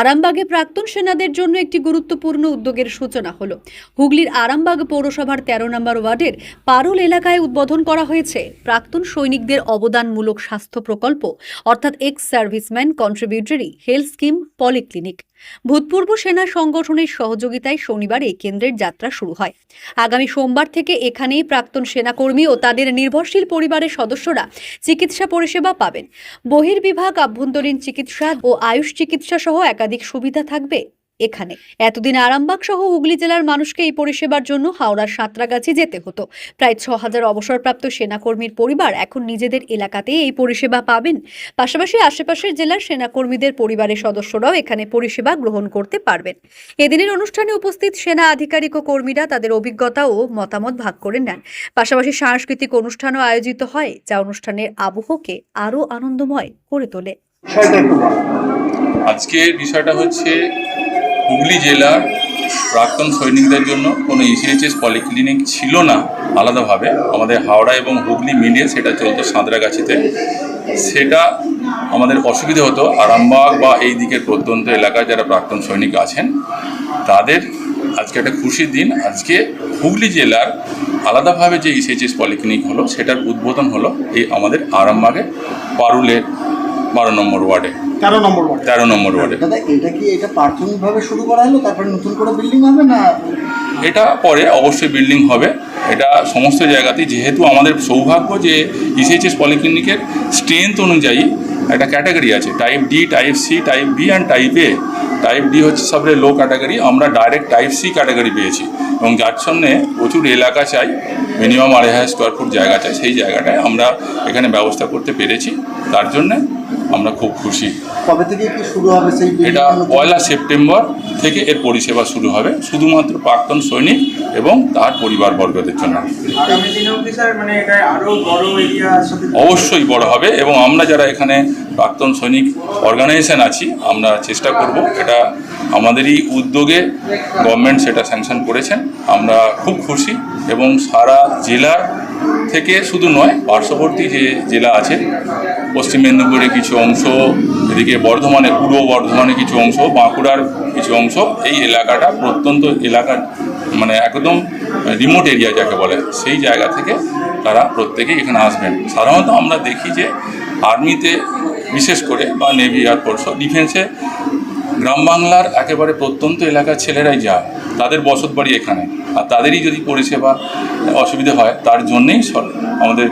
আরামবাগে প্রাক্তন সেনাদের জন্য একটি গুরুত্বপূর্ণ উদ্যোগের সূচনা হলো। হুগলির আরামবাগ পৌরসভার তেরো নম্বর ওয়ার্ডের পারুল এলাকায় উদ্বোধন করা হয়েছে। প্রাক্তন সৈনিকদের অবদানমূলক স্বাস্থ্য প্রকল্প, অর্থাৎ ex serviceman contributory health scheme polyclinic. ভূতপূর্ব সেনা সংগঠনের সহযোগিতায় শনিবার এই কেন্দ্রের যাত্রা শুরু হয়। আগামী সোমবার থেকে এখানেই প্রাক্তন সেনাকর্মী ও তাদের নির্ভরশীল পরিবারের সদস্যরা চিকিৎসা পরিষেবা পাবেন। বহির্বিভাগ আভ্যন্তরীণ চিকিৎসা ও আয়ুষ চিকিৎসা সহ একাধিক সুবিধা থাকবে। এখানে। এতদিন আরামবাগ সহ হুগলি জেলার মানুষকে এই পরিষেবার জন্য হাওড়ার সাঁতরাগাছি যেতে হতো। প্রায় ছ হাজার অবসরপ্রাপ্ত সেনাকর্মীর পরিবার এখন নিজেদের এলাকাতেই এই পরিষেবা পাবেন। পাশাপাশি আশেপাশের জেলার সেনাকর্মীদের পরিবারের সদস্যরাও এখানে পরিষেবা গ্রহণ করতে পারবেন। এদিনের অনুষ্ঠানে উপস্থিত সেনা আধিকারিক ও কর্মীরা তাদের অভিজ্ঞতা ও মতামত ভাগ করে নেন। পাশাপাশি সাংস্কৃতিক অনুষ্ঠানও আয়োজিত হয়, যা অনুষ্ঠানের আবহকে আরও আনন্দময় করে তোলে। আজকের বিষয়টা হচ্ছে হুগলি জেলার প্রাক্তন সৈনিকদের জন্য কোনো ইসিএইচএস পলিক্লিনিক ছিল না আলাদাভাবে। আমাদের হাওড়া এবং হুগলি মিলিয়ে সেটা চলতো সাঁতরাগাছিতে। সেটা আমাদের অসুবিধে হতো। আরামবাগ বা এই দিকের প্রত্যন্ত এলাকায় যারা প্রাক্তন সৈনিক আছেন, তাদের আজকে একটা খুশির দিন। আজকে হুগলি জেলার আলাদাভাবে যে ইসিএইচএস পলিক্লিনিক হলো, সেটার উদ্বোধন হলো এই আমাদের আরামবাগে পারুলের বারো নম্বর ওয়ার্ডে। তেরো নম্বর ওয়ার্ড। তেরো নম্বর ওয়ার্ডে। দাদা এটা কি এটা প্রাথমিকভাবে শুরু করা হলো? তারপরে নতুন করে বিল্ডিং হবে না? এটা পরে অবশ্যই বিল্ডিং হবে। এটা সমস্ত জায়গাতেই যেহেতু আমাদের সৌভাগ্য যে ইসিএইচএস পলিক্লিনিকের স্ট্রেংথ অনুযায়ী একটা ক্যাটাগরি আছে type D type C type B and type A type D হচ্ছে সবচেয়ে লো ক্যাটাগরি আমরা ডাইরেক্ট টাইপ সি ক্যাটাগরি পেয়েছি। এবং যার জন্যে প্রচুর এলাকা চাই। মিনিমাম আড়াই হাজার স্কোয়ার ফুট জায়গা চাই সেই জায়গাটায় আমরা এখানে ব্যবস্থা করতে পেরেছি। তার জন্যে আমরা খুব খুশি। কবে থেকে কি শুরু হবে সেই এটা পয়লা সেপ্টেম্বর থেকে এর পরিষেবা শুরু হবে শুধুমাত্র প্রাক্তন সৈনিক এবং তার পরিবারবর্গদের জন্য। আগামী দিনেও কি স্যার মানে এটা আরও বড় এরিয়ার সাথে অবশ্যই বড় হবে এবং আমরা যারা এখানে প্রাক্তন সৈনিক অর্গানাইজেশন আছি, আমরা চেষ্টা করব। এটা আমাদেরই উদ্যোগে গভর্নমেন্ট সেটা স্যাংশন করেছেন। আমরা খুব খুশি এবং সারা জেলার থেকে শুধু নয়, পার্শ্ববর্তী যে জেলা আছে, পশ্চিম মেদিনীপুরের কিছু অংশ, এদিকে বর্ধমানে, পূর্ব বর্ধমানে কিছু অংশ, বাঁকুড়ার কিছু অংশ, এই এলাকাটা প্রত্যন্ত এলাকা মানে একদম রিমোট এরিয়া যাকে বলে, সেই জায়গা থেকে তারা প্রত্যেকেই এখানে আসবেন। সাধারণত আমরা দেখি যে আর্মিতে বিশেষ করে বা নেভি এয়ারফোর্স ডিফেন্সে গ্রাম বাংলার একেবারে প্রত্যন্ত এলাকার ছেলেরাই যায় তাদের বসত বাড়ি এখানে। আর তাদেরই যদি পরিষেবা অসুবিধা হয়, তার জন্যেই আমাদের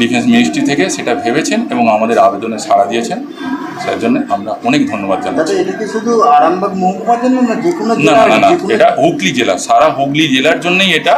ডিফেন্স মিনিস্ট্রি থেকে সেটা ভেবেছেন এবং আমাদের আবেদনে সাড়া দিয়েছেন। তার জন্য আমরা অনেক ধন্যবাদ জানাচ্ছি এটা শুধু আরামবাগ মহকুমার জন্য না না না এটা হুগলি জেলা সারা হুগলি জেলার জন্যই এটা।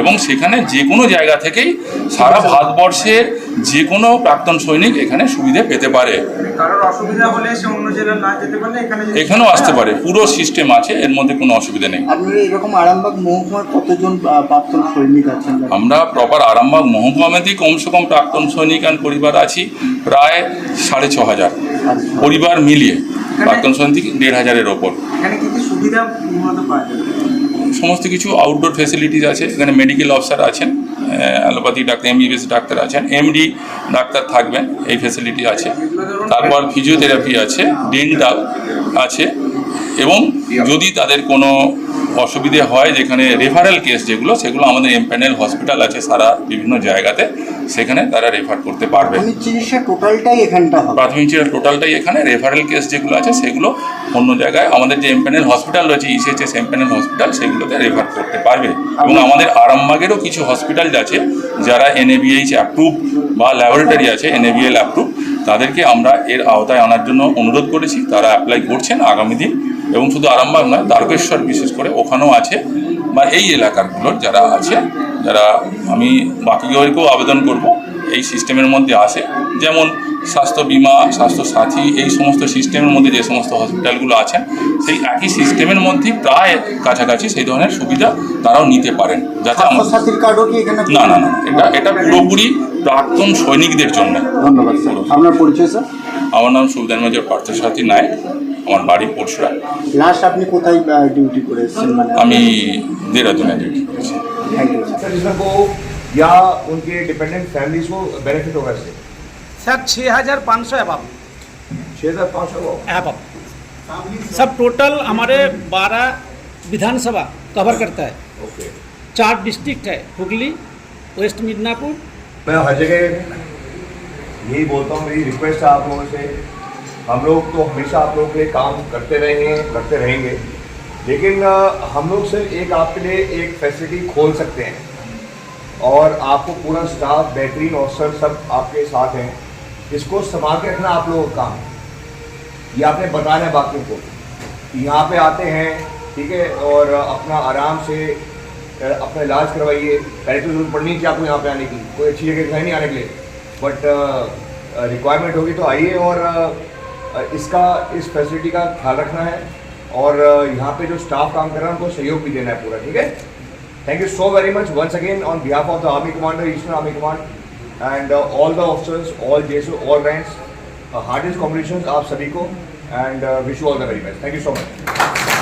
এবং সেখানে যে কোনো জায়গা থেকেই সারা ভারতবর্ষের যে কোনো প্রাক্তন সৈনিক এখানে সুবিধে পেতে পারে কারোর অসুবিধা হলে সে অন্য জেলায় না যেতে পারলে এখানে যদি- এখানেও আসতে পারে পুরো সিস্টেম আছে এর মধ্যে কোনো অসুবিধা নেই আপনার এরকম আরামবাগ মহকুমার কতজন আহ, প্রাক্তন সৈনিক আছেন দাদা? আমরা প্রপার আরামবাগ মহকুমামেতেই কমসে কম প্রাক্তন সৈনিক আর পরিবার আছি প্রায় সাড়ে ছ হাজার আচ্ছা। পরিবার মিলিয়ে প্রাক্তন সৈনিক দেড় হাজারের ওপর। সমস্ত কিছু আউটডোর ফেসিলিটিস আছে এখানে মেডিকেল অফিসার আছেন অ্যালোপ্যাথি ডাক্তার এমবিবিএস ডাক্তার আছেন এমডি ডাক্তার থাকবেন এই ফেসিলিটি আছে। তারপর ফিজিওথেরাপি আছে ডেন্টাল আছে এবং যদি তাদের কোনো অসুবিধে হয় যেখানে রেফারেল কেস যেগুলো সেগুলো আমাদের এমপ্যানেল হসপিটাল আছে সারা বিভিন্ন জায়গাতে সেখানে তারা রেফার করতে পারবে। প্রাথমিক চিকিৎসা টোটালটাই এখানটা প্রাথমিক চিকিৎসা টোটালটাই এখানে রেফারেল কেস যেগুলো আছে সেগুলো অন্য জায়গায় আমাদের যে এমপ্যানেল হসপিটাল রয়েছে ইসিএচএস এমপ্যানেল হসপিটাল সেগুলোতে রেফার করতে পারবে। এবং আমাদের আরামবাগেরও কিছু হসপিটাল আছে যারা এনএবিএইচ অ্যাপ্রুভ বা ল্যাবরেটরি আছে এনএবিএল অ্যাপ্রুভ তাদেরকে আমরা এর আওতায় আনার জন্য অনুরোধ করেছি তারা অ্যাপ্লাই করছেন আগামী দিন এবং শুধু আরামবাগ নয় দ্বারকেশ্বর বিশেষ করে ওখানেও আছে। বা এই এলাকাগুলোর যারা আছে যারা আমি বাকিদেরকেও আবেদন করব এই সিস্টেমের মধ্যে আসে যেমন স্বাস্থ্য বিমা স্বাস্থ্য সাথী এই সমস্ত সিস্টেমের মধ্যে যে সমস্ত হসপিটালগুলো আছে সেই একই সিস্টেমের মধ্যে প্রায় কাছাকাছি সেই ধরনের সুবিধা তারাও নিতে পারেন যাতে আমার না না না এটা এটা পুরোপুরি প্রাক্তন সৈনিকদের জন্য। ধন্যবাদ স্যার। আপনার পরিচয় স্যার? আমার নাম সুলতান মেজর পার্থসারথী নায়ক। আমার বাড়ি পরশুরা লাস্ট আপনি কোথায় ডিউটি করে এসেছেন মানে আমি দেরাদুনে ডিউটি করেছি থ্যাংক ইউ স্যার सर्विसमैन को या उनके डिपेंडेंट फैमिलीज को बेनिफिट होगा इससे স্যার छः हजार पाँच सौ অ্যাবাব छः हज़ार पाँच सौ অ্যাবাব सब टोटल हमारे बारह विधानसभा कवर करता है ओके चार डिस्ट्रिक्ट है हुगली वेस्ट मिदनापुर मैं हर जगह यही बोलता हूँ मेरी रिक्वेस्ट है आप लोगों से हम लोग तो हमेशा आप लोगों के लिए काम करते रहे हैं करते रहेंगे। लेकिन हम लोग सिर्फ़ एक आपके लिए एक फैसिलिटी खोल सकते हैं। और आपको पूरा स्टाफ बेहतरीन ऑफिसर सब आपके साथ हैं। इसको संभाल के रखना आप लोगों का काम। है ये आपने बताना है बाकियों को। कि यहाँ पे आते हैं, ठीक है, और अपना आराम से अपना इलाज करवाइए। पहले तो ज़रूरत पड़नी थी आपको यहाँ पे आने की। कोई अच्छी जगह नहीं आने के लिए। बट रिक्वायरमेंट होगी तो आइए और इसका, इस फैसिलिटी का ख्याल रखना है और यहाँ पे जो स्टाफ काम कर रहा है, उनको सहयोग भी देना है पूरा, ठीक है? Thank you so very much once again on behalf of the army commander eastern army command and all the officers all J all ranks hardest competition आप सभी को and wish you all the very best thank you so much